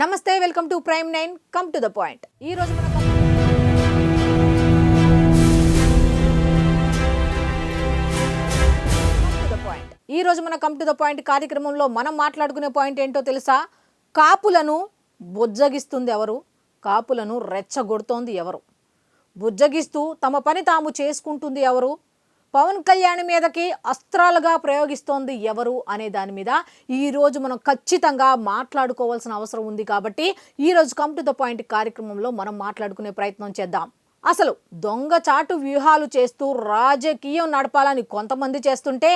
నమస్తే welcome to prime nine. Come to the point. ఈ రోజు మన ఈ రోజు మన కమ్ టు ద పాయింట్ కార్యక్రమంలో మనం మాట్లాడుకునే పాయింట్ ఏంటో తెలుసా? కాపులను బుజ్జగిస్తుంది ఎవరు? కాపులను రెచ్చగొడుతోంది ఎవరు? బుజ్జగిస్తూ తమ పని తాము చేసుకుంటుంది ఎవరు? పవన్ కళ్యాణ్ మీదకి అస్త్రాలుగా ప్రయోగిస్తోంది ఎవరు అనే దాని మీద ఈరోజు మనం ఖచ్చితంగా మాట్లాడుకోవాల్సిన అవసరం ఉంది కాబట్టి ఈ రోజు కమ్ టు ద పాయింట్ కార్యక్రమంలో మనం మాట్లాడుకునే ప్రయత్నం చేద్దాం. అసలు దొంగచాటు వ్యూహాలు చేస్తూ రాజకీయం నడపాలని కొంతమంది చేస్తుంటే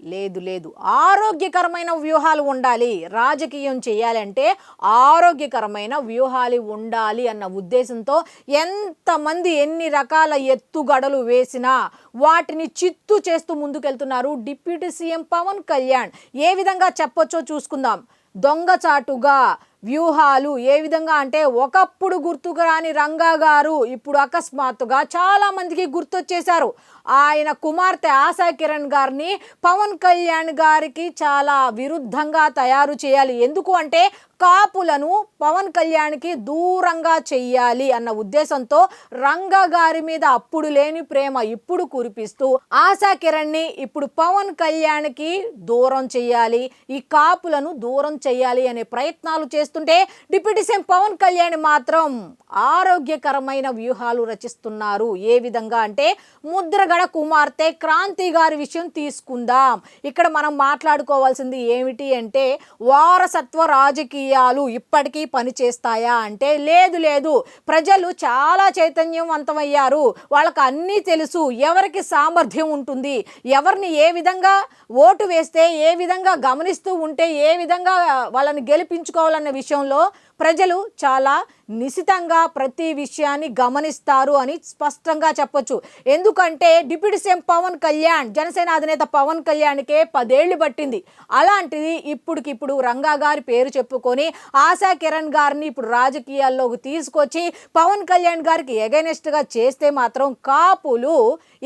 లేదు లేదు. ఆరోగ్యకరమైన వ్యూహాలు ఉండాలి. రాజకీయం చేయాలంటే ఆరోగ్యకరమైన వ్యూహాలు ఉండాలి అన్న ఉద్దేశంతో ఎంతమంది ఎన్ని రకాల ఎత్తుగడలు వేసినా వాటిని చిత్తు చేస్తూ ముందుకెళ్తున్నారు డిప్యూటీ సీఎం పవన్ కళ్యాణ్. ఏ విధంగా చెప్పొచ్చో చూసుకుందాం. దొంగచాటుగా వ్యూహాలు ఏ విధంగా అంటే ఒకప్పుడు గుర్తుకు రాని రంగా గారు ఇప్పుడు అకస్మాత్తుగా చాలామందికి గుర్తొచ్చేశారు. ఆయన కుమార్తె ఆశా కిరణ్ గారిని పవన్ కళ్యాణ్ గారికి చాలా విరుద్ధంగా తయారు చేయాలి. ఎందుకు అంటే కాపులను పవన్ కళ్యాణ్కి దూరంగా చెయ్యాలి అన్న ఉద్దేశంతో రంగ గారి మీద అప్పుడు లేని ప్రేమ ఇప్పుడు కురిపిస్తూ ఆశా కిరణ్ని ఇప్పుడు పవన్ కళ్యాణ్కి దూరం చెయ్యాలి. ఈ కాపులను దూరం చెయ్యాలి అనే ప్రయత్నాలు చేస్తుంటే డిప్యూటీ సీఎం పవన్ కళ్యాణ్ మాత్రం ఆరోగ్యకరమైన వ్యూహాలు రచిస్తున్నారు. ఏ విధంగా అంటే ముద్రగడ కుమార్తె క్రాంతి గారి విషయం తీసుకుందాం. ఇక్కడ మనం మాట్లాడుకోవాల్సింది ఏమిటి అంటే వారసత్వ రాజకీయాలు ఇప్పటికీ పనిచేస్తాయా అంటే లేదు లేదు. ప్రజలు చాలా చైతన్యవంతమయ్యారు. వాళ్ళకి అన్నీ తెలుసు. ఎవరికి సామర్థ్యం ఉంటుంది? ఎవరిని ఏ విధంగా ఓటు వేస్తే ఏ విధంగా గమనిస్తూ ఉంటే ఏ విధంగా వాళ్ళని గెలిపించుకోవాలన్న విషయంలో ప్రజలు చాలా నిశితంగా ప్రతి విషయాన్ని గమనిస్తారు అని స్పష్టంగా చెప్పొచ్చు. ఎందుకంటే డిప్యూటీ సీఎం పవన్ కళ్యాణ్ జనసేన అధినేత పవన్ కళ్యాణ్కే పదేళ్ళు పట్టింది. అలాంటిది ఇప్పుడుకిప్పుడు రంగా గారి పేరు చెప్పుకొని ఆశా కిరణ్ గారిని ఇప్పుడు రాజకీయాల్లోకి తీసుకొచ్చి పవన్ కళ్యాణ్ గారికి ఎగైనెస్ట్గా చేస్తే మాత్రం కాపులు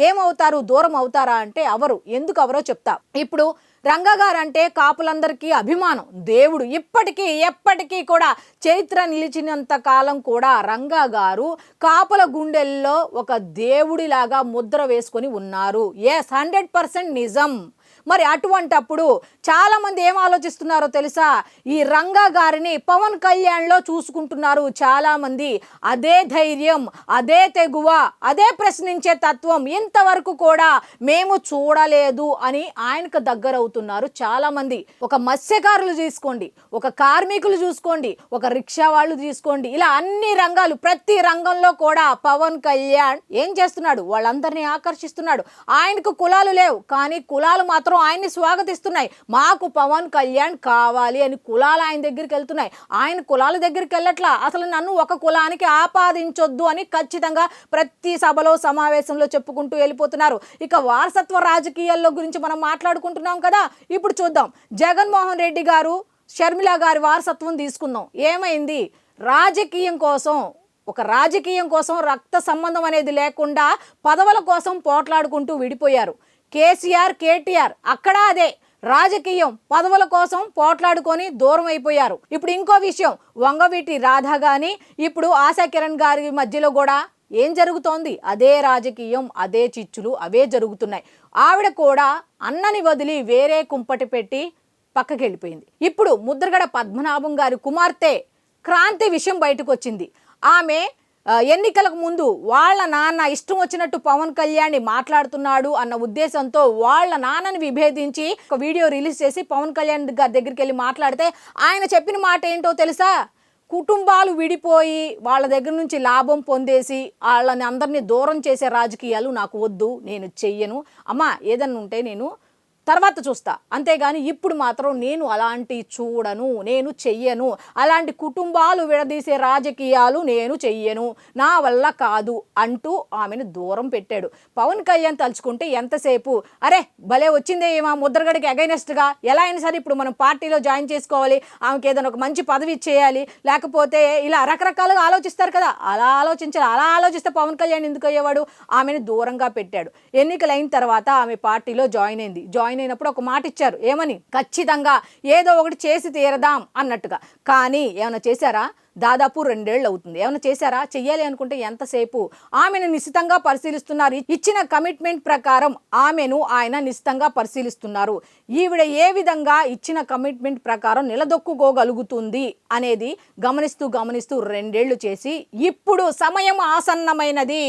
ఏమవుతారు దూరం అవుతారా అంటే అవరు ఎందుకు అవరో చెప్తా. ఇప్పుడు రంగగారంటే కాపులందరికీ అభిమానం. దేవుడు ఇప్పటికీ ఎప్పటికీ కూడా చరిత్ర నిలిచినంత కాలం కూడా రంగా గారు కాపుల గుండెల్లో ఒక దేవుడిలాగా ముద్ర వేసుకొని ఉన్నారు. ఎస్ హండ్రెడ్ పర్సెంట్ నిజం. మరి అటువంటప్పుడు చాలామంది ఏం ఆలోచిస్తున్నారో తెలుసా? ఈ రంగా గారిని పవన్ కళ్యాణ్లో చూసుకుంటున్నారు చాలామంది. అదే ధైర్యం అదే తెగువ అదే ప్రశ్నించే తత్వం ఇంతవరకు కూడా మేము చూడలేదు అని ఆయనకు దగ్గర అవుతున్నారు ఒక మత్స్యకారులు తీసుకోండి ఒక కార్మికులు చూసుకోండి ఒక రిక్షా వాళ్ళు తీసుకోండి ఇలా అన్ని రంగాలు ప్రతి రంగంలో కూడా పవన్ కళ్యాణ్ ఏం చేస్తున్నాడు? వాళ్ళందరినీ ఆకర్షిస్తున్నాడు. ఆయనకు కులాలు లేవు కానీ కులాలు మాత్రం ఆయన్ని స్వాగతిస్తున్నాయి. మాకు పవన్ కళ్యాణ్ కావాలి అని కులాలు ఆయన దగ్గరికి వెళ్తున్నాయి. ఆయన కులాల దగ్గరికి వెళ్ళట్లా? అసలు నన్ను ఒక కులానికి ఆపాదించొద్దు అని ఖచ్చితంగా ప్రతి సభలో సమావేశంలో చెప్పుకుంటూ వెళ్ళిపోతున్నారు. ఇక వారసత్వ రాజకీయాల్లో గురించి మనం మాట్లాడుకుంటున్నాం కదా? ఇప్పుడు చూద్దాం. జగన్మోహన్ రెడ్డి గారు షర్మిల గారి వారసత్వం తీసుకుందాం. ఏమైంది? రాజకీయం కోసం ఒక రాజకీయం కోసం రక్త సంబంధం అనేది లేకుండా పదవుల కోసం పోట్లాడుకుంటూ విడిపోయారు. కేసీఆర్ కేటీఆర్ అక్కడ అదే. రాజకీయం పదవుల కోసం పోట్లాడుకొని దూరం అయిపోయారు. ఇప్పుడు ఇంకో విషయం వంగవీటి రాధా గాని ఇప్పుడు ఆశా కిరణ్ గారి మధ్యలో కూడా ఏం జరుగుతోంది? అదే రాజకీయం అదే చిచ్చులు అవే జరుగుతున్నాయి. ఆవిడ కూడా అన్నని వదిలి వేరే కుంపటి పెట్టి పక్కకి వెళ్ళిపోయింది ఇప్పుడు ముద్రగడ పద్మనాభం గారి కుమార్తె క్రాంతి విషయం బయటకు వచ్చింది ఆమె ఎన్నికలకు ముందు వాళ్ళ నాన్న ఇష్టం వచ్చినట్టు పవన్ కళ్యాణ్ మాట్లాడుతున్నాడు అన్న ఉద్దేశంతో వాళ్ళ నాన్నని విభేదించి ఒక వీడియో రిలీజ్ చేసి పవన్ కళ్యాణ్ గారి దగ్గరికి వెళ్ళి మాట్లాడితే ఆయన చెప్పిన మాట ఏంటో తెలుసా? కుటుంబాలు విడిపోయి వాళ్ళ దగ్గర నుంచి లాభం పొందేసి వాళ్ళని అందరినీ దూరం చేసే రాజకీయాలు నాకు వద్దు నేను చెయ్యను. అమ్మా ఏదన్నా ఉంటే నేను తర్వాత చూస్తా. అంతేగాని ఇప్పుడు మాత్రం నేను అలాంటి చూడను నేను చెయ్యను. అలాంటి కుటుంబాలు విడదీసే రాజకీయాలు నేను చెయ్యను. నా వల్ల కాదు అంటూ ఆమెను దూరం పెట్టాడు. పవన్ కళ్యాణ్ తలుచుకుంటే ఎంతసేపు? అరే భలే వచ్చిందే ఏమా ముద్రగడికి అగైనెస్ట్గా. ఎలా అయినా సరే ఇప్పుడు మనం పార్టీలో జాయిన్ చేసుకోవాలి. ఆమెకి ఏదైనా ఒక మంచి పదవి ఇచ్చేయాలి. లేకపోతే ఇలా రకరకాలుగా ఆలోచిస్తారు కదా. అలా ఆలోచించాలి అలా ఆలోచిస్తే పవన్ కళ్యాణ్ ఎందుకు అయ్యేవాడు? ఆమెను దూరంగా పెట్టాడు. ఎన్నికలైన తర్వాత ఆమె పార్టీలో జాయిన్ అయింది. జాయిన్ జాయిన్ అయినప్పుడు ఒక మాట ఇచ్చారు. ఏమని? ఖచ్చితంగా ఏదో ఒకటి చేసి తీరదాం అన్నట్టుగా. కానీ ఏమైనా చేశారా? దాదాపు రెండేళ్ళు అవుతుంది. ఏమైనా చేశారా? చెయ్యాలి అనుకుంటే ఎంతసేపు? ఆమెను నిశ్చితంగా పరిశీలిస్తున్నారు. ఇచ్చిన కమిట్మెంట్ ప్రకారం ఆమెను ఆయన నిశ్చితంగా పరిశీలిస్తున్నారు. ఈవిడ ఏ విధంగా ఇచ్చిన కమిట్మెంట్ ప్రకారం నిలదొక్కుకోగలుగుతుంది అనేది గమనిస్తూ గమనిస్తూ రెండేళ్ళు చేసి ఇప్పుడు సమయం ఆసన్నమైనది.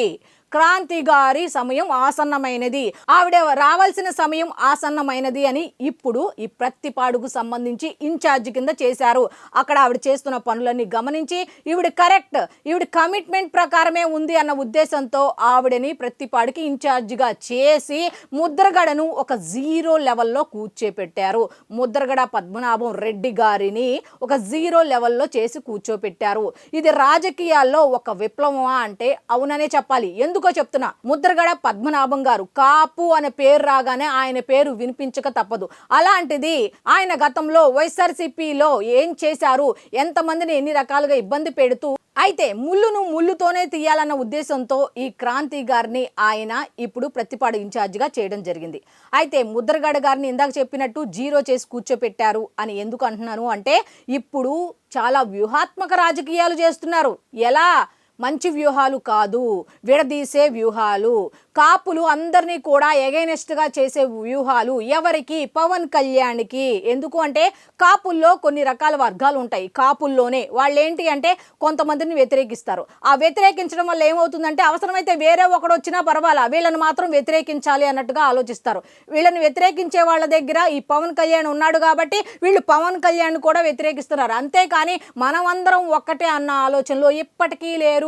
క్రాంతి గారి సమయం ఆసన్నమైనది. ఆవిడ రావాల్సిన సమయం ఆసన్నమైనది అని ఇప్పుడు ఈ ప్రత్తిపాడుకు సంబంధించి ఇన్ఛార్జ్ కింద చేశారు. అక్కడ ఆవిడ చేస్తున్న పనులన్నీ గమనించి ఈవిడ కరెక్ట్ ఈవిడ కమిట్మెంట్ ప్రకారమే ఉంది అన్న ఉద్దేశంతో ఆవిడని ప్రత్తిపాడుకి ఇన్ఛార్జిగా చేసి ముద్రగడను ఒక జీరో లెవెల్లో కూర్చోపెట్టారు. ముద్రగడ పద్మనాభం రెడ్డి గారిని ఒక జీరో లెవెల్లో చేసి కూర్చోపెట్టారు. ఇది రాజకీయాల్లో ఒక విప్లవమా అంటే అవుననే చెప్పాలి. ఎందుకు చెప్తున్నా. ముద్రగడ పద్మనాభం గారు కాపు అనే పేరు రాగానే ఆయన పేరు వినిపించక తప్పదు. అలాంటిది ఆయన గతంలో వైఎస్ఆర్సీపీలో ఏం చేశారు? ఎంతమందిని ఎన్ని రకాలుగా ఇబ్బంది పెడుతూ అయితే ముళ్ళును ముళ్ళుతోనే తీయాలన్న ఉద్దేశంతో ఈ క్రాంతి గారిని ఆయన ఇప్పుడు ప్రతిపాడు ఇన్ఛార్జిగా చేయడం జరిగింది. అయితే ముద్రగడ గారిని ఇందాక చెప్పినట్టు జీరో చేసి కూర్చోపెట్టారు అని ఎందుకు అంటున్నాను అంటే ఇప్పుడు చాలా వ్యూహాత్మక రాజకీయాలు చేస్తున్నారు. ఎలా? మంచి వ్యూహాలు కాదు విడదీసే వ్యూహాలు. కాపులు అందరినీ కూడా ఎగైనెస్ట్గా చేసే వ్యూహాలు ఎవరికి? పవన్ కళ్యాణ్కి. ఎందుకు అంటే కాపుల్లో కొన్ని రకాల వర్గాలు ఉంటాయి. కాపుల్లోనే వాళ్ళు ఏంటి అంటే కొంతమందిని వ్యతిరేకిస్తారు. ఆ వ్యతిరేకించడం వల్ల ఏమవుతుందంటే అవసరమైతే వేరే ఒకడు వచ్చినా పర్వాలా వీళ్ళని మాత్రం వ్యతిరేకించాలి అన్నట్టుగా ఆలోచిస్తారు. వీళ్ళని వ్యతిరేకించే వాళ్ళ దగ్గర ఈ పవన్ కళ్యాణ్ ఉన్నాడు కాబట్టి వీళ్ళు పవన్ కళ్యాణ్ కూడా వ్యతిరేకిస్తున్నారు. అంతేకాని మనమందరం ఒక్కటే అన్న ఆలోచనలో ఇప్పటికీ లేరు.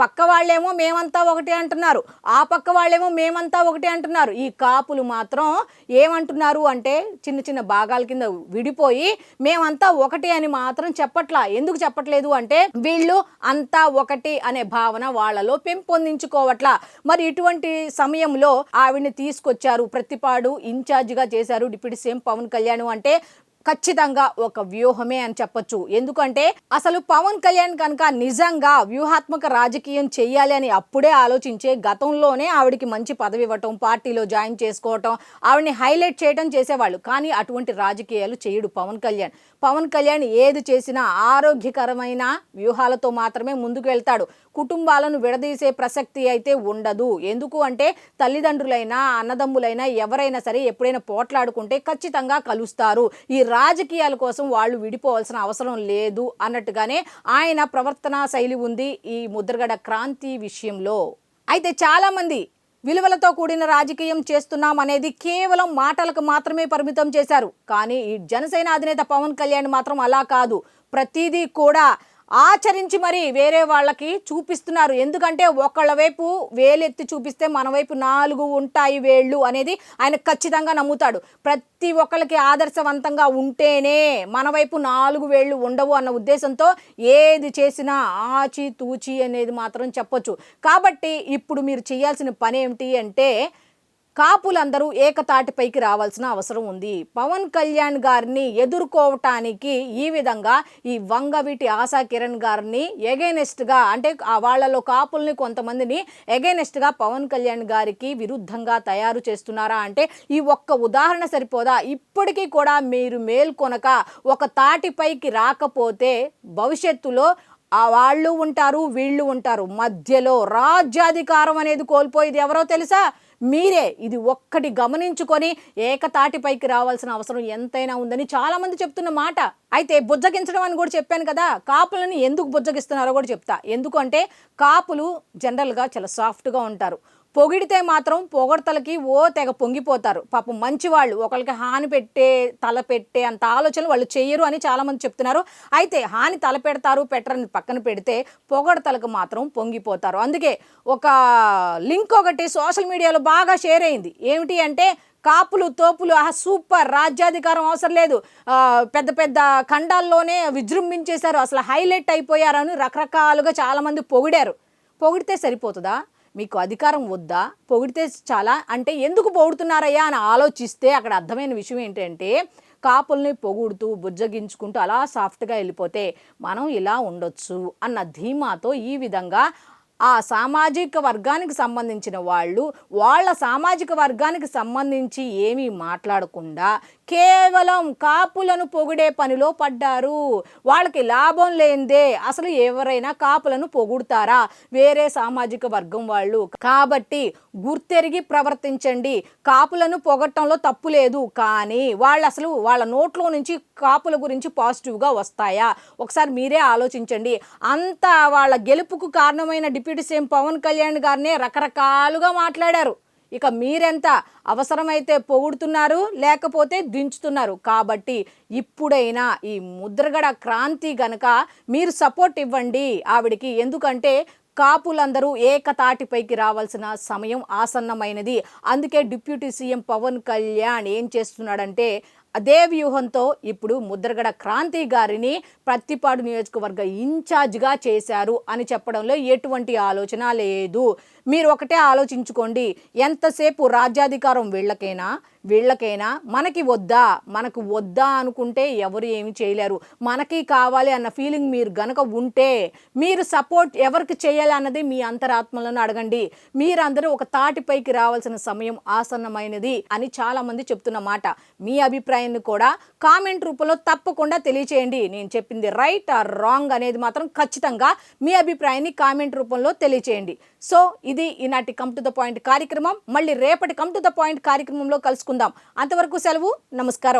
పక్క వాళ్ళేమో మేమంతా ఒకటే అంటున్నారు. ఆ పక్క వాళ్ళేమో మేమంతా ఒకటే అంటున్నారు. ఈ కాపులు మాత్రం ఏమంటున్నారు అంటే చిన్న చిన్న భాగాల కింద విడిపోయి మేమంతా ఒకటి అని మాత్రం చెప్పట్లా. ఎందుకు చెప్పట్లేదు అంటే వీళ్ళు అంతా ఒకటి అనే భావన వాళ్ళలో పెంపొందించుకోవట్లా. మరి ఇటువంటి సమయంలో ఆవిడ్ని తీసుకొచ్చారు ప్రతిపాడు ఇన్ఛార్జిగా చేశారు డిప్యూటీ సీఎం పవన్ కళ్యాణ్ అంటే ఖచ్చితంగా ఒక వ్యూహమే అని చెప్పొచ్చు. ఎందుకంటే అసలు పవన్ కళ్యాణ్ కనుక నిజంగా వ్యూహాత్మక రాజకీయం చేయాలి అని అప్పుడే ఆలోచించే గతంలోనే ఆవిడకి మంచి పదవి ఇవ్వటం పార్టీలో జాయిన్ చేసుకోవటం ఆవిడని హైలైట్ చేయడం చేసేవాళ్ళు. కానీ అటువంటి రాజకీయాలు చేయడు పవన్ కళ్యాణ్. పవన్ కళ్యాణ్ ఏది చేసినా ఆరోగ్యకరమైన వ్యూహాలతో మాత్రమే ముందుకు వెళ్తాడు. కుటుంబాలను విడదీసే ప్రసక్తి అయితే ఉండదు. ఎందుకు అంటే తల్లిదండ్రులైనా అన్నదమ్ములైనా ఎవరైనా సరే ఎప్పుడైనా పోట్లాడుకుంటే ఖచ్చితంగా కలుస్తారు. ఈ రాజకీయాల కోసం వాళ్ళు విడిపోవాల్సిన అవసరం లేదు అన్నట్టుగానే ఆయన ప్రవర్తన శైలి ఉంది ఈ ముద్రగడ క్రాంతి విషయంలో. అయితే చాలామంది విలువలతో కూడిన రాజకీయం చేస్తున్నాం అనేది కేవలం మాటలకు మాత్రమే పరిమితం చేశారు. కానీ ఈ జనసేన అధినేత పవన్ కళ్యాణ్ మాత్రం అలా కాదు. ప్రతిదీ కూడా ఆచరించి మరి వేరే వాళ్ళకి చూపిస్తున్నారు. ఎందుకంటే ఒకళ్ళ వైపు వేలెత్తి చూపిస్తే మన వైపు నాలుగు ఉంటాయి వేళ్ళు అనేది ఆయన ఖచ్చితంగా నమ్ముతాడు. ప్రతి ఒక్కళ్ళకి ఆదర్శవంతంగా ఉంటేనే మన వైపు నాలుగు వేళ్ళు ఉండవు అన్న ఉద్దేశంతో ఏది చేసినా ఆచి తూచి అనేది మాత్రం చెప్పొచ్చు. కాబట్టి ఇప్పుడు మీరు చేయాల్సిన పని ఏమిటి అంటే కాపులందరూ ఏకతాటిపైకి రావాల్సిన అవసరం ఉంది. పవన్ కళ్యాణ్ గారిని ఎదుర్కోవటానికి ఈ విధంగా ఈ వంగవీటి ఆశా కిరణ్ గారిని ఎగైనెస్ట్గా అంటే ఆ వాళ్ళలో కాపుల్ని కొంతమందిని ఎగైనెస్ట్గా పవన్ కళ్యాణ్ గారికి విరుద్ధంగా తయారు చేస్తున్నారా అంటే ఈ ఒక్క ఉదాహరణ సరిపోదా? ఇప్పటికీ కూడా మీరు మేల్కొనక ఒక తాటిపైకి రాకపోతే భవిష్యత్తులో ఆ వాళ్ళు ఉంటారు వీళ్ళు ఉంటారు. మధ్యలో రాజ్యాధికారం అనేది కోల్పోయేది ఎవరో తెలుసా? మీరే ఇది ఒక్కటి గమనించుకొని ఏకతాటిపైకి రావాల్సిన అవసరం ఎంతైనా ఉందని చాలామంది చెప్తున్న మాట. అయితే బుజ్జగించడం అని కూడా చెప్పాను కదా కాపులను ఎందుకు బుజ్జగిస్తున్నారో కూడా చెప్తా. ఎందుకంటే కాపులు జనరల్గా చాలా సాఫ్ట్గా ఉంటారు. పొగిడితే మాత్రం పొగడతలకి ఓ తెగ పొంగిపోతారు. పాపం మంచి వాళ్ళు ఒకరికి హాని పెట్టే తల పెట్టే అంత ఆలోచనలు వాళ్ళు చేయరు అని చాలామంది చెప్తున్నారు. అయితే హాని తల పెడతారు పెట్టరని పక్కన పెడితే పొగడతలకు మాత్రం పొంగిపోతారు. అందుకే ఒక లింక్ ఒకటి సోషల్ మీడియాలో బాగా షేర్ అయింది. ఏమిటి అంటే కాపులు తోపులు ఆ సూపర్! రాజ్యాధికారం అవసరం లేదు. పెద్ద పెద్ద ఖండాల్లోనే విజృంభించేశారు. అసలు హైలైట్ అయిపోయారని రకరకాలుగా చాలామంది పొగిడారు. పొగిడితే సరిపోతుందా? మీకు అధికారం వద్దా? పొగిడితే చాలా అంటే ఎందుకు పొగుడుతున్నారయ్యా అని ఆలోచిస్తే అక్కడ అర్థమైన విషయం ఏంటంటే కాపుల్ని పొగుడుతూ బుజ్జగించుకుంటూ అలా సాఫ్ట్గా వెళ్ళిపోతే మనం ఇలా ఉండొచ్చు అన్న ధీమాతో ఈ విధంగా ఆ సామాజిక వర్గానికి సంబంధించిన వాళ్ళు వాళ్ళ సామాజిక వర్గానికి సంబంధించి ఏమీ మాట్లాడకుండా కేవలం కాపులను పొగిడే పనిలో పడ్డారు. వాళ్ళకి లాభం లేనిదే అసలు ఎవరైనా కాపులను పొగుడుతారా? వేరే సామాజిక వర్గం వాళ్ళు. కాబట్టి గుర్తెరిగి ప్రవర్తించండి. కాపులను పొగట్టంలో తప్పు లేదు. కానీ వాళ్ళు అసలు వాళ్ళ నోట్లో నుంచి కాపుల గురించి పాజిటివ్గా వస్తాయా? ఒకసారి మీరే ఆలోచించండి. అంత వాళ్ళ గెలుపుకు కారణమైన డిప్యూటీ సీఎం పవన్ కళ్యాణ్ గారినే రకరకాలుగా మాట్లాడారు. ఇక మీరెంత అవసరమైతే పొగుడుతున్నారు లేకపోతే దించుతున్నారు. కాబట్టి ఇప్పుడైనా ఈ ముద్రగడ క్రాంతి గనక మీరు సపోర్ట్ ఇవ్వండి ఆవిడికి. ఎందుకంటే కాపులందరూ ఏకతాటిపైకి రావాల్సిన సమయం ఆసన్నమైనది. అందుకే డిప్యూటీ సీఎం పవన్ కళ్యాణ్ ఏం చేస్తున్నాడంటే అదే వ్యూహంతో ఇప్పుడు ముద్రగడ క్రాంతి గారిని ప్రత్తిపాడు నియోజకవర్గ ఇన్ఛార్జ్గా చేశారు అని చెప్పడంలో ఎటువంటి ఆలోచన లేదు. మీరు ఒకటే ఆలోచించుకోండి. ఎంతసేపు రాజ్యాధికారం వీళ్ళకైనా? వీళ్ళకైనా? మనకి వద్దా? మనకు వద్దా అనుకుంటే ఎవరు ఏమి చేయలేరు. మనకి కావాలి అన్న ఫీలింగ్ మీరు గనక ఉంటే మీరు సపోర్ట్ ఎవరికి చేయాలి అన్నది మీ అంతరాత్మలను అడగండి. మీరందరూ ఒక తాటిపైకి రావాల్సిన సమయం ఆసన్నమైనది అని చాలామంది చెప్తున్నమాట చెప్తున్న మాట. మీ అభిప్రాయాన్ని కూడా కామెంట్ రూపంలో తప్పకుండా తెలియచేయండి. నేను చెప్పింది రైట్ ఆర్ రాంగ్ అనేది మాత్రం ఖచ్చితంగా మీ అభిప్రాయాన్ని కామెంట్ రూపంలో తెలియచేయండి. సో ఇది ఈనాటి కమ్ టు ద పాయింట్ కార్యక్రమం. మళ్ళీ రేపటి కమ్ టు ద పాయింట్ కార్యక్రమంలో కలుసుకుందాం. అంతవరకు సెలవు. నమస్కారం.